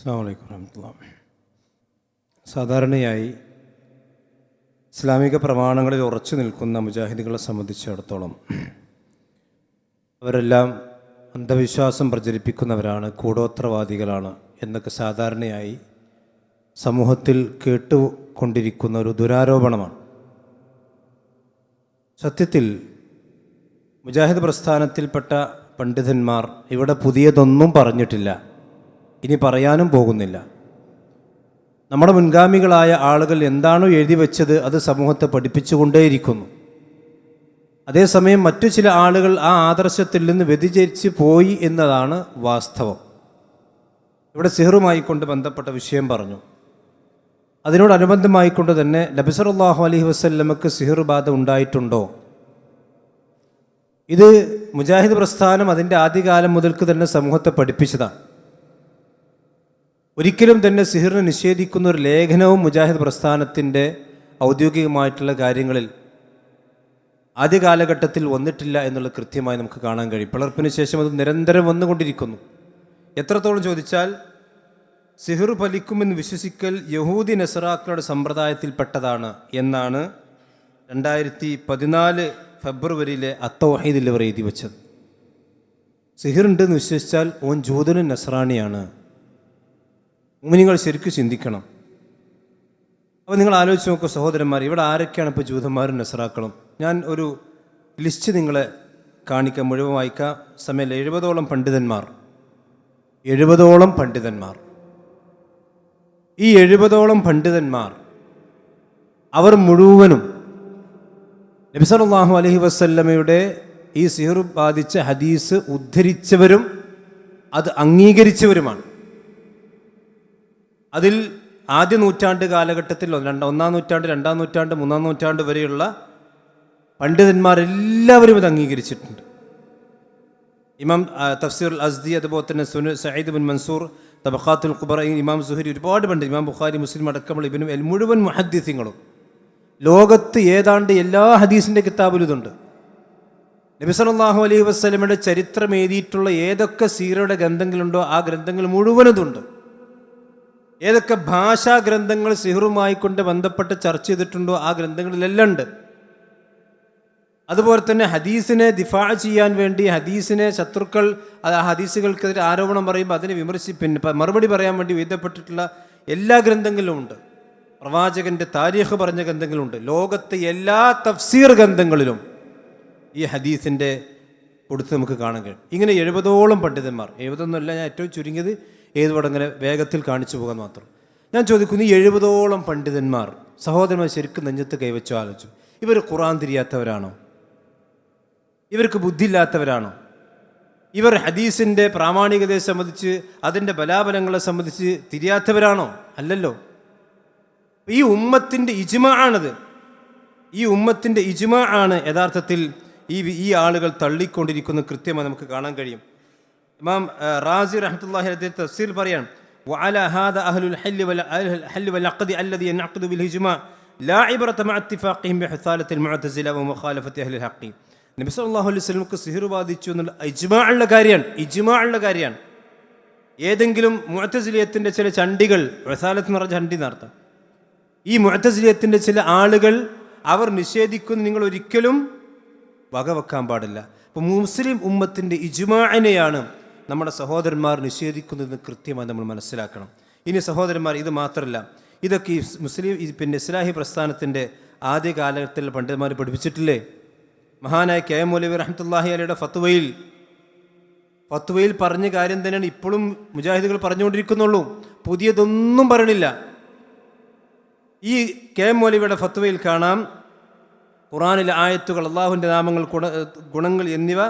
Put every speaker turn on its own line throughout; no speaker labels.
അസ്സാം വലൈക്കും വരഹമുല്ല സാധാരണയായി ഇസ്ലാമിക പ്രമാണങ്ങളിൽ ഉറച്ചു നിൽക്കുന്ന മുജാഹിദുകളെ സംബന്ധിച്ചിടത്തോളം അവരെല്ലാം അന്ധവിശ്വാസം പ്രചരിപ്പിക്കുന്നവരാണ് കൂടോത്രവാദികളാണ് എന്നൊക്കെ സാധാരണയായി സമൂഹത്തിൽ കേട്ടുകൊണ്ടിരിക്കുന്ന ഒരു ദുരാരോപണമാണ്. സത്യത്തിൽ മുജാഹിദ് പ്രസ്ഥാനത്തിൽപ്പെട്ട പണ്ഡിതന്മാർ ഇവിടെ പുതിയതൊന്നും പറഞ്ഞിട്ടില്ല. ഇനി പറയാനും പോകുന്നില്ല. നമ്മുടെ മുൻഗാമികളായ ആളുകൾ എന്താണോ എഴുതി വെച്ചത് അത് സമൂഹത്തെ പഠിപ്പിച്ചുകൊണ്ടേയിരിക്കുന്നു. അതേസമയം മറ്റു ചില ആളുകൾ ആ ആദർശത്തിൽ നിന്ന് വ്യതിചരിച്ച് പോയി എന്നതാണ് വാസ്തവം. ഇവിടെ സിഹറുമായി കൊണ്ട് ബന്ധപ്പെട്ട വിഷയം പറഞ്ഞു. അതിനോടനുബന്ധമായിക്കൊണ്ട് തന്നെ നബിസറുല്ലാഹു അലഹി വസ്ല്ലമക്ക് സിഹർ ബാധ ഉണ്ടായിട്ടുണ്ടോ? ഇത് മുജാഹിദ് പ്രസ്ഥാനം അതിന്റെ ആദ്യകാലം മുതൽക്ക് തന്നെ സമൂഹത്തെ പഠിപ്പിച്ചതാണ്. ഒരിക്കലും തന്നെ സിഹിറിനെ നിഷേധിക്കുന്ന ഒരു ലേഖനവും മുജാഹിദ് പ്രസ്ഥാനത്തിന്റെ ഔദ്യോഗികമായിട്ടുള്ള കാര്യങ്ങളിൽ ആദ്യ കാലഘട്ടത്തിൽ വന്നിട്ടില്ല എന്നുള്ളത് കൃത്യമായി നമുക്ക് കാണാൻ കഴിയും. പിളർപ്പിന് ശേഷം അത് നിരന്തരം വന്നുകൊണ്ടിരിക്കുന്നു. എത്രത്തോളം ചോദിച്ചാൽ സിഹിർ ഫലിക്കുമെന്ന് വിശ്വസിക്കൽ യഹൂദി നസറാക്കളുടെ സമ്പ്രദായത്തിൽപ്പെട്ടതാണ് എന്നാണ് രണ്ടായിരത്തി പതിനാല് ഫെബ്രുവരിയിലെ അത്തവഹീദിൽ ഇവർ എഴുതി വച്ചത്. സിഹിർ ഉണ്ടെന്ന് വിശ്വസിച്ചാൽ ഓൻ ജൂതനും നസ്രാണിയാണ്. നിങ്ങൾ ശരിക്കും ചിന്തിക്കണം. അപ്പോൾ നിങ്ങൾ ആലോചിച്ച് നോക്കൂ സഹോദരന്മാർ ഇവിടെ ആരൊക്കെയാണ് ഇപ്പോൾ ജൂതന്മാരും നസറാക്കളും ഞാൻ ഒരു ലിസ്റ്റ് നിങ്ങളെ കാണിക്കാൻ മുഴുവൻ വായിക്കാം. സമയം എഴുപതോളം പണ്ഡിതന്മാർ. എഴുപതോളം പണ്ഡിതന്മാർ. ഈ എഴുപതോളം പണ്ഡിതന്മാർ അവർ മുഴുവനും നബിസലാഹു അലഹി വസ്ല്ലമയുടെ ഈ സിഹർ ബാധിച്ച ഹദീസ് ഉദ്ധരിച്ചവരും അത് അംഗീകരിച്ചവരുമാണ്. അതിൽ ആദ്യ നൂറ്റാണ്ട് കാലഘട്ടത്തിൽ രണ്ട ഒന്നാം നൂറ്റാണ്ട് രണ്ടാം നൂറ്റാണ്ട് മൂന്നാം നൂറ്റാണ്ട് വരെയുള്ള പണ്ഡിതന്മാരെല്ലാവരും ഇത് അംഗീകരിച്ചിട്ടുണ്ട്. ഇമാം തഫ്സീർ അസ്ദി അതുപോലെ തന്നെ സുനു സയ്യിദ് ബിൻ മൻസൂർ തബഖാത്തുൽ ഖുബറ ഇമാം സുഹരി ഒരുപാട് പണ്ഡിത് ഇമാം ബുഖാരി മുസ്ലിം അടക്കമുള്ള ഇബിനും മുഴുവൻ മുഹദ്ദിസിങ്ങളും. ലോകത്ത് ഏതാണ്ട് എല്ലാ ഹദീസിന്റെ കിതാബിലും ഇതുണ്ട്. നബി സല്ലല്ലാഹു അലൈഹി വസ്ലമയുടെ ചരിത്രം എഴുതിയിട്ടുള്ള ഏതൊക്കെ സീറയുടെ ഗ്രന്ഥങ്ങളുണ്ടോ ആ ഗ്രന്ഥങ്ങൾ മുഴുവനും ഇതുണ്ട്. ഏതൊക്കെ ഭാഷാ ഗ്രന്ഥങ്ങൾ സിഹറുമായി കൊണ്ട് ബന്ധപ്പെട്ട് ചർച്ച ചെയ്തിട്ടുണ്ടോ ആ ഗ്രന്ഥങ്ങളിലെല്ലാം ഉണ്ട് അതുപോലെ തന്നെ ഹദീസിനെ ദിഫാ ചെയ്യാൻ വേണ്ടി ഹദീസിനെ ശത്രുക്കൾ ഹദീസുകൾക്കെതിരെ ആരോപണം പറയുമ്പോൾ അതിനെ വിമർശി പിന്നെ മറുപടി പറയാൻ വേണ്ടി എഴുതപ്പെട്ടിട്ടുള്ള എല്ലാ ഗ്രന്ഥങ്ങളിലും ഉണ്ട്. പ്രവാചകന്റെ താരീഖ് പറഞ്ഞ ഗ്രന്ഥങ്ങളുണ്ട്. ലോകത്തെ എല്ലാ തഫ്സീർ ഗ്രന്ഥങ്ങളിലും ഈ ഹദീസിന്റെ കൊടുത്ത് നമുക്ക് കാണാൻ കഴിയും. ഇങ്ങനെ എഴുപതോളം പണ്ഡിതന്മാർ എഴുപതൊന്നുമല്ല ഞാൻ ഏറ്റവും ചുരുങ്ങിയത് ഏതുവടങ്ങനെ വേഗത്തിൽ കാണിച്ചു പോകാൻ മാത്രം. ഞാൻ ചോദിക്കുന്നു ഈ എഴുപതോളം പണ്ഡിതന്മാർ സഹോദരന്മാർ ശരിക്കും നെഞ്ഞത്ത് കൈവച്ചു ആലോചിച്ചു. ഇവർ ഖുറാൻ തിരിയാത്തവരാണോ? ഇവർക്ക് ബുദ്ധിയില്ലാത്തവരാണോ? ഇവർ ഹദീസിന്റെ പ്രാമാണികതയെ സംബന്ധിച്ച് അതിന്റെ ബലാബലങ്ങളെ സംബന്ധിച്ച് തിരിയാത്തവരാണോ? അല്ലല്ലോ. ഈ ഉമ്മത്തിന്റെ ഇജ്മാ ആണത് ഈ ഉമ്മത്തിന്റെ ഇജ്മാ ആണ് യഥാർത്ഥത്തിൽ ഈ ഈ ആളുകൾ തള്ളിക്കൊണ്ടിരിക്കുന്നത് കൃത്യമായി നമുക്ക് കാണാൻ കഴിയും. ഇമാം ആ, റാസി റഹ്മത്തുള്ളാഹി അലൈഹി തഫ്സീർ പറയാൻ وعلى هذا أهل الحل وال- أهل الحل والعقد الذي ينعقد بالإجماع لا عبرة مع اتفاقهم بحثالة المعتزلة ومخالفة أهل الحق നബി സല്ലല്ലാഹു അലൈഹി വസല്ലമക്ക് സിഹിർ ബാധിച്ചു എന്നുള്ള ഇജ്മാ ഉള്ള കാര്യമാണ് ഇജ്മാ ഉള്ള കാര്യമാണ് ഏതെങ്കിലും മുഅത്തസിലിയത്തിൻ്റെ ചില ചണ്ടികൾ റസാലത്ത് എന്ന് പറഞ്ഞ ചണ്ടി നടത്താം ഈ മുഅത്തസിലിയത്തിൻ്റെ ചില ആളുകൾ അവർ നിഷേധിക്കുന്ന നിങ്ങൾ ഒരിക്കലും വകവെക്കാൻ പാടില്ല അപ്പോൾ മുസ്ലിം ഉമ്മത്തിൻ്റെ ഇജുമാനെയാണ് നമ്മുടെ സഹോദരന്മാർ നിഷേധിക്കുന്നതെന്ന് കൃത്യമായി നമ്മൾ മനസ്സിലാക്കണം. ഇനി സഹോദരന്മാർ ഇത് മാത്രമല്ല ഇതൊക്കെ ഈ മുസ്ലിം പിന്നെ ഇസ്ലാഹി പ്രസ്ഥാനത്തിന്റെ ആദ്യ കാലഘട്ടത്തിൽ പണ്ഡിതന്മാർ പഠിപ്പിച്ചിട്ടില്ലേ? മഹാനായ കെ എം മൗലവി റഹമത്തല്ലാഹി അലിയുടെ ഫത്വയിൽ. ഫത്വയിൽ പറഞ്ഞ കാര്യം തന്നെയാണ് ഇപ്പോഴും മുജാഹിദുകൾ പറഞ്ഞുകൊണ്ടിരിക്കുന്നുള്ളൂ. പുതിയതൊന്നും പറയണില്ല ഈ കെ എം മൗലവിയുടെ ഫത്വയിൽ കാണാം ഖുറാനിലെ ആയത്തുകൾ അള്ളാഹുവിന്റെ നാമങ്ങൾ ഗുണ ഗുണങ്ങൾ എന്നിവ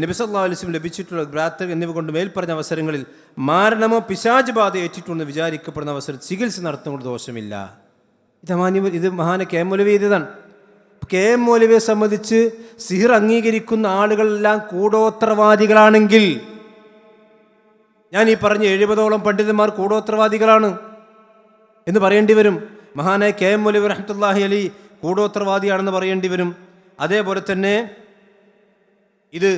നബി സല്ലല്ലാഹു അലൈഹി വസല്ലം ലഭിച്ചിട്ടുള്ള ബ്രാത്ത് എന്നിവ കൊണ്ട് മേൽപ്പറഞ്ഞ അവസരങ്ങളിൽ മാരണമോ പിശാജ് ബാധ ഏറ്റിട്ടുണ്ടെന്ന് വിചാരിക്കപ്പെടുന്ന അവസരം ചികിത്സ നടത്തുന്നത് ദോഷമില്ല. ഇത് മാന്യ ഇത് മഹാന കെ മൗലവി ഇതാണ് കെ എം മൗലവിയെ സംബന്ധിച്ച് സിഹിർ അംഗീകരിക്കുന്ന ആളുകളെല്ലാം കൂടോത്രവാദികളാണെങ്കിൽ ഞാൻ ഈ പറഞ്ഞ എഴുപതോളം പണ്ഡിതന്മാർ കൂടോത്രവാദികളാണ് എന്ന് പറയേണ്ടി വരും. മഹാനായ കെ എം മൗലവി റഹ്മത്തുള്ളാഹി അലി കൂടോത്രവാദിയാണെന്ന് പറയേണ്ടി വരും. അതേപോലെ തന്നെ ഇത്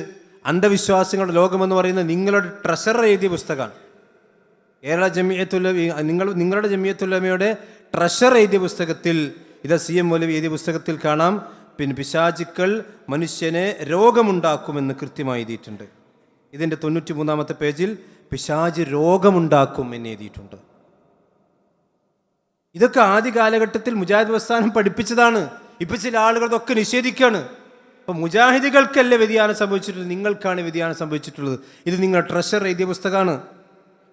അന്ധവിശ്വാസങ്ങളുടെ ലോകമെന്ന് പറയുന്ന നിങ്ങളുടെ ട്രഷറർ എഴുതിയ പുസ്തകമാണ്. കേരള ജമിയത്തുലമി നിങ്ങൾ നിങ്ങളുടെ ജമിയത്തുല്ലമയുടെ ട്രഷർ എഴുതിയ പുസ്തകത്തിൽ ഇത് സി എം മൗലവി എഴുതിയ പുസ്തകത്തിൽ കാണാം. പിന്നെ പിശാചുക്കൾ മനുഷ്യനെ രോഗമുണ്ടാക്കുമെന്ന് കൃത്യമായി എഴുതിയിട്ടുണ്ട്. ഇതിന്റെ തൊണ്ണൂറ്റി മൂന്നാമത്തെ പേജിൽ പിശാജ് രോഗമുണ്ടാക്കും എന്ന് എഴുതിയിട്ടുണ്ട്. ഇതൊക്കെ ആദ്യ കാലഘട്ടത്തിൽ മുജാഹിദ് പ്രസ്ഥാനം പഠിപ്പിച്ചതാണ്. ഇപ്പം ചില ആളുകൾ ഇതൊക്കെ നിഷേധിക്കുകയാണ് അപ്പൊ മുജാഹിദികൾക്കല്ല വ്യതിയാനം സംഭവിച്ചിട്ടുള്ളത്? നിങ്ങൾക്കാണ് വ്യതിയാനം സംഭവിച്ചിട്ടുള്ളത്. ഇത് നിങ്ങൾ ട്രഷർ എഴുതിയ പുസ്തകമാണ്.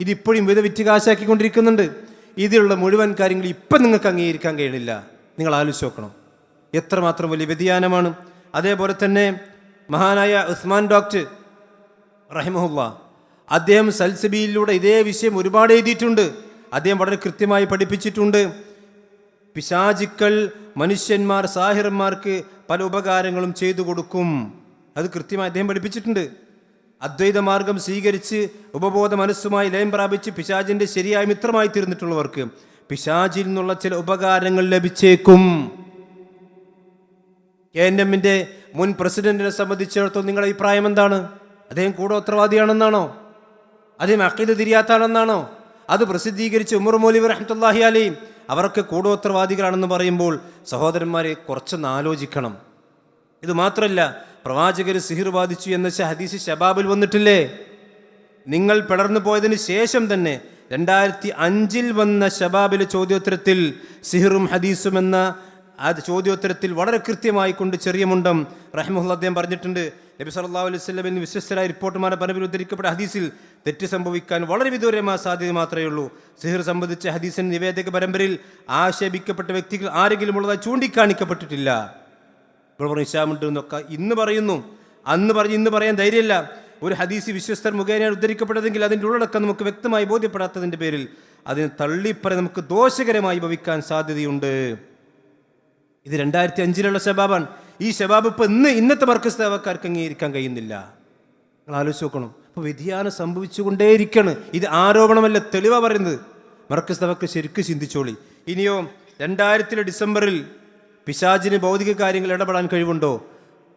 ഇതിപ്പോഴും വിധ വിറ്റ് കാശാക്കിക്കൊണ്ടിരിക്കുന്നുണ്ട്. ഇതിലുള്ള മുഴുവൻ കാര്യങ്ങൾ ഇപ്പം നിങ്ങൾക്ക് അംഗീകരിക്കാൻ കഴിയില്ല നിങ്ങൾ ആലോചിച്ച് നോക്കണം. എത്രമാത്രം വലിയ വ്യതിയാനമാണ്. അതേപോലെ തന്നെ മഹാനായ ഉസ്മാൻ ഡോക്ടർ റഹിമഹുല്ല അദ്ദേഹം സൽസബിയിലൂടെ ഇതേ വിഷയം ഒരുപാട് എഴുതിയിട്ടുണ്ട്. അദ്ദേഹം വളരെ കൃത്യമായി പഠിപ്പിച്ചിട്ടുണ്ട്. പിശാചിക്കൾ മനുഷ്യന്മാർ സാഹിറന്മാർക്ക് പല ഉപകാരങ്ങളും ചെയ്തു കൊടുക്കും. അത് കൃത്യമായി അദ്ദേഹം പഠിപ്പിച്ചിട്ടുണ്ട്. അദ്വൈത മാർഗം സ്വീകരിച്ച് ഉപബോധ മനസ്സുമായി ലയം പ്രാപിച്ച് പിശാജിന്റെ ശരിയായ മിത്രമായി തീർന്നിട്ടുള്ളവർക്ക് പിശാജിൽ നിന്നുള്ള ചില ഉപകാരങ്ങൾ ലഭിച്ചേക്കും. കെ എൻ എമ്മിന്റെ മുൻ പ്രസിഡന്റിനെ സംബന്ധിച്ചിടത്തോളം നിങ്ങളുടെ അഭിപ്രായം എന്താണ്? അദ്ദേഹം കൂടെ ഉത്തരവാദിയാണെന്നാണോ? അദ്ദേഹം അക്കീത് തിരിയാത്താണെന്നാണോ? അത് പ്രസിദ്ധീകരിച്ച് ഉമർ മോലി റഹ്മത്തല്ലാഹി അലയും അവർക്ക് കൂടോത്തരവാദികളാണെന്ന് പറയുമ്പോൾ സഹോദരന്മാരെ കുറച്ചൊന്ന് ആലോചിക്കണം. ഇത് മാത്രമല്ല പ്രവാചകർ സിഹിർ ബാധിച്ചു എന്ന ഹദീസ് ഷബാബിൽ വന്നിട്ടില്ലേ? നിങ്ങൾ പിളർന്നു പോയതിന് ശേഷം തന്നെ രണ്ടായിരത്തി അഞ്ചിൽ വന്ന ഷബാബിലെ ചോദ്യോത്തരത്തിൽ സിഹിറും ഹദീസും എന്ന ആ ചോദ്യോത്തരത്തിൽ വളരെ കൃത്യമായി കൊണ്ട് ചെറിയ മുണ്ടം റഹ്മുല്ല അദ്ദേഹം പറഞ്ഞിട്ടുണ്ട്. നബി സല്ലാ അലൈഹി എന്ന് വിശ്വസ്തരായ റിപ്പോർട്ടുമാരെ ഉദ്ധരിക്കപ്പെട്ട ഹദീസിൽ തെറ്റ് സംഭവിക്കാൻ വളരെ വിദൂരമായ സാധ്യത മാത്രമേ ഉള്ളൂ. സിഹിർ സംബന്ധിച്ച ഹദീസിന് നിവേദക പരമ്പരയിൽ ആക്ഷേപിക്കപ്പെട്ട വ്യക്തികൾ ആരെങ്കിലും ഉള്ളതായി ചൂണ്ടിക്കാണിക്കപ്പെട്ടിട്ടില്ല. ഇഷാമുണ്ട് എന്നൊക്കെ ഇന്ന് പറയുന്നു. അന്ന് പറഞ്ഞ് ഇന്ന് പറയാൻ ധൈര്യമില്ല. ഒരു ഹദീസ് വിശ്വസ്തർ മുഖേന ഉദ്ധരിക്കപ്പെട്ടതെങ്കിൽ അതിന്റെ ഉള്ളടക്കം നമുക്ക് വ്യക്തമായി ബോധ്യപ്പെടാത്തതിന്റെ പേരിൽ അതിന് തള്ളിപ്പറ നമുക്ക് ദോഷകരമായി ഭവിക്കാൻ സാധ്യതയുണ്ട്. ഇത് രണ്ടായിരത്തി അഞ്ചിലുള്ള ശബാബാണ്. ഈ ശബാബ് ഇപ്പം ഇന്ന് ഇന്നത്തെ മർക്കസ് സേവക്കാർക്ക് അംഗീകരിക്കാൻ കഴിയുന്നില്ല. നിങ്ങൾ ആലോചിച്ച് നോക്കണം. അപ്പോൾ വ്യതിയാനം സംഭവിച്ചുകൊണ്ടേയിരിക്കുകയാണ് ഇത് ആരോപണമല്ല തെളിവ പറയുന്നത്. മർക്കസ് സേവക്ക് ശരിക്കും ചിന്തിച്ചോളി. ഇനിയോ രണ്ടായിരത്തിലെ ഡിസംബറിൽ പിശാജിന് ഭൗതിക കാര്യങ്ങൾ ഇടപെടാൻ കഴിവുണ്ടോ?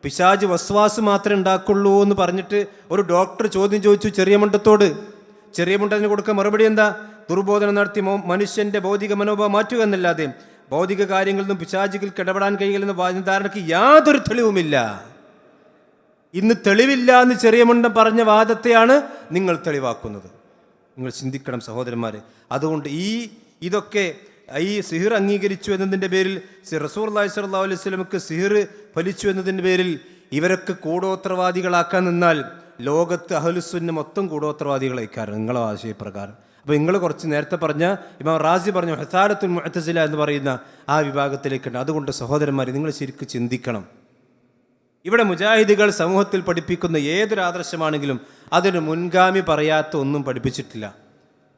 പിശാജ് വസ്വാസ് മാത്രമേ ഉണ്ടാക്കുള്ളൂ എന്ന് പറഞ്ഞിട്ട് ഒരു ഡോക്ടർ ചോദ്യം ചോദിച്ചു ചെറിയ മുണ്ടത്തോട്. ചെറിയ മുണ്ടതിന് കൊടുക്കാൻ മറുപടി എന്താ? ദുർബോധനം നടത്തി മനുഷ്യന്റെ ഭൗതിക മനോഭാവം മാറ്റുക എന്നല്ലാതെ. ഭൗതിക കാര്യങ്ങളിൽ നിന്നും പിശാചികൾക്ക് ഇടപെടാൻ കഴിയില്ലെന്ന വാദധാരണയ്ക്ക് യാതൊരു തെളിവുമില്ല. ഇന്ന് തെളിവില്ല എന്ന് ചെറിയ മുണ്ടം പറഞ്ഞ വാദത്തെയാണ് നിങ്ങൾ തെളിവാക്കുന്നത്. നിങ്ങൾ ചിന്തിക്കണം സഹോദരന്മാരെ അതുകൊണ്ട് ഈ ഇതൊക്കെ ഈ സിഹിർ അംഗീകരിച്ചു എന്നതിന്റെ പേരിൽ റസൂർ അള്ളാഹി സ്വല്ലല്ലാഹു അലൈഹി സ്വലമുക്ക് സിഹിർ ഫലിച്ചു എന്നതിന്റെ പേരിൽ ഇവരൊക്കെ കൂടോത്രവാദികളാക്കാൻ നിന്നാൽ ലോകത്ത് അഹലുസുന്ന മൊത്തം കൂടോത്രവാദികളായിക്കാരം നിങ്ങളുടെ ആശയപ്രകാരം. അപ്പോൾ നിങ്ങൾ കുറച്ച് നേരത്തെ പറഞ്ഞ ഇമാം റാസി പറഞ്ഞു ഹസാരത്തുൽ മുഹത്തസില എന്ന് പറയുന്ന ആ വിഭാഗത്തിലേക്കുണ്ട്. അതുകൊണ്ട് സഹോദരന്മാർ നിങ്ങൾ ശരിക്കും ചിന്തിക്കണം. ഇവിടെ മുജാഹിദികൾ സമൂഹത്തിൽ പഠിപ്പിക്കുന്ന ഏതൊരു ആദർശമാണെങ്കിലും അതിന് മുൻഗാമി പറയാത്ത ഒന്നും പഠിപ്പിച്ചിട്ടില്ല.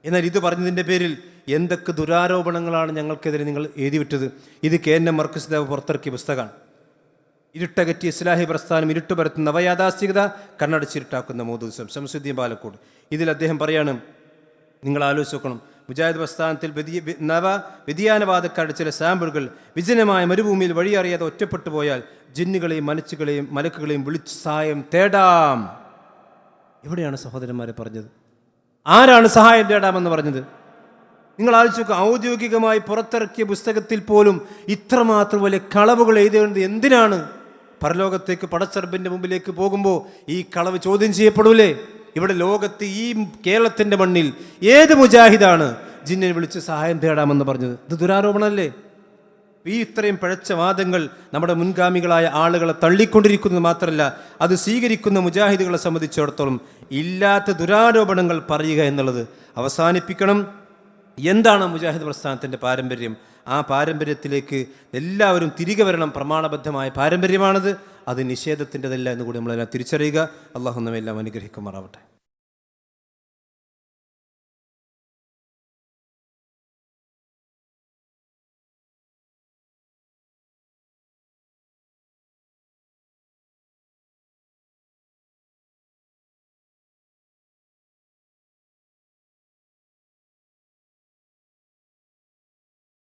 എന്നാൽ ഇത് പറഞ്ഞതിന്റെ പേരിൽ എന്തൊക്കെ ദുരാരോപണങ്ങളാണ് ഞങ്ങൾക്കെതിരെ നിങ്ങൾ എഴുതിവിട്ടത്? ഇത് കെ എൻ എം മർക്കസ് ദേവ് പുറത്തിറക്കിയ പുസ്തകമാണ്. ഇരുട്ടകറ്റി ഇസ്ലാഹി പ്രസ്ഥാനം ഇരുട്ട് പരത്തുന്ന നവയാഥാസ്ഥികത കണ്ണടച്ചിരുട്ടാക്കുന്ന മോദൂസം. ശംസുദ്ദീൻ പാലക്കോട് ഇതിൽ അദ്ദേഹം പറയാണ് നിങ്ങൾ ആലോചിച്ച് നോക്കണം. മുജാഹിദ് പ്രസ്ഥാനത്തിൽ നവ വ്യതിയാനവാദക്കാരുടെ ചില സാമ്പിളുകൾ വിജനമായ മരുഭൂമിയിൽ വഴിയറിയാതെ ഒറ്റപ്പെട്ടു പോയാൽ ജിന്നുകളെയും മനച്ചുകളെയും മലക്കുകളെയും വിളിച്ച് സഹായം തേടാം. എവിടെയാണ് സഹോദരന്മാരെ പറഞ്ഞത്? ആരാണ് സഹായം തേടാമെന്ന് പറഞ്ഞത്? നിങ്ങൾ ആലോചിച്ച് നോക്കുക ഔദ്യോഗികമായി പുറത്തിറക്കിയ പുസ്തകത്തിൽ പോലും ഇത്രമാത്രം വലിയ കളവുകൾ എഴുതേണ്ടത് എന്തിനാണ്? പരലോകത്തേക്ക് പടച്ചെറുപ്പിന്റെ മുമ്പിലേക്ക് പോകുമ്പോൾ ഈ കളവ് ചോദ്യം ചെയ്യപ്പെടൂലേ? ഇവിടെ ലോകത്ത് ഈ കേരളത്തിന്റെ മണ്ണിൽ ഏത് മുജാഹിദാണ് ജിന്നിനെ വിളിച്ച് സഹായം തേടാമെന്ന് പറഞ്ഞത്? ഇത് ദുരാരോപണമല്ലേ? ഈ ഇത്രയും പിഴച്ച വാദങ്ങൾ നമ്മുടെ മുൻഗാമികളായ ആളുകളെ തള്ളിക്കൊണ്ടിരിക്കുന്നത് മാത്രമല്ല അത് സ്വീകരിക്കുന്ന മുജാഹിദുകളെ സംബന്ധിച്ചിടത്തോളം ഇല്ലാത്ത ദുരാരോപണങ്ങൾ പറയുക എന്നുള്ളത് അവസാനിപ്പിക്കണം. എന്താണ് മുജാഹിദ് പ്രസ്ഥാനത്തിന്റെ പാരമ്പര്യം? ആ പാരമ്പര്യത്തിലേക്ക് എല്ലാവരും തിരികെ വരണം. പ്രമാണബദ്ധമായ പാരമ്പര്യമാണത്. അത് നിഷേധത്തിന്റെതല്ല എന്ന് കൂടി നമ്മളെല്ലാം തിരിച്ചറിയുക. അള്ളാഹു നമ്മെല്ലാം അനുഗ്രഹിക്കുമാറാവട്ടെ.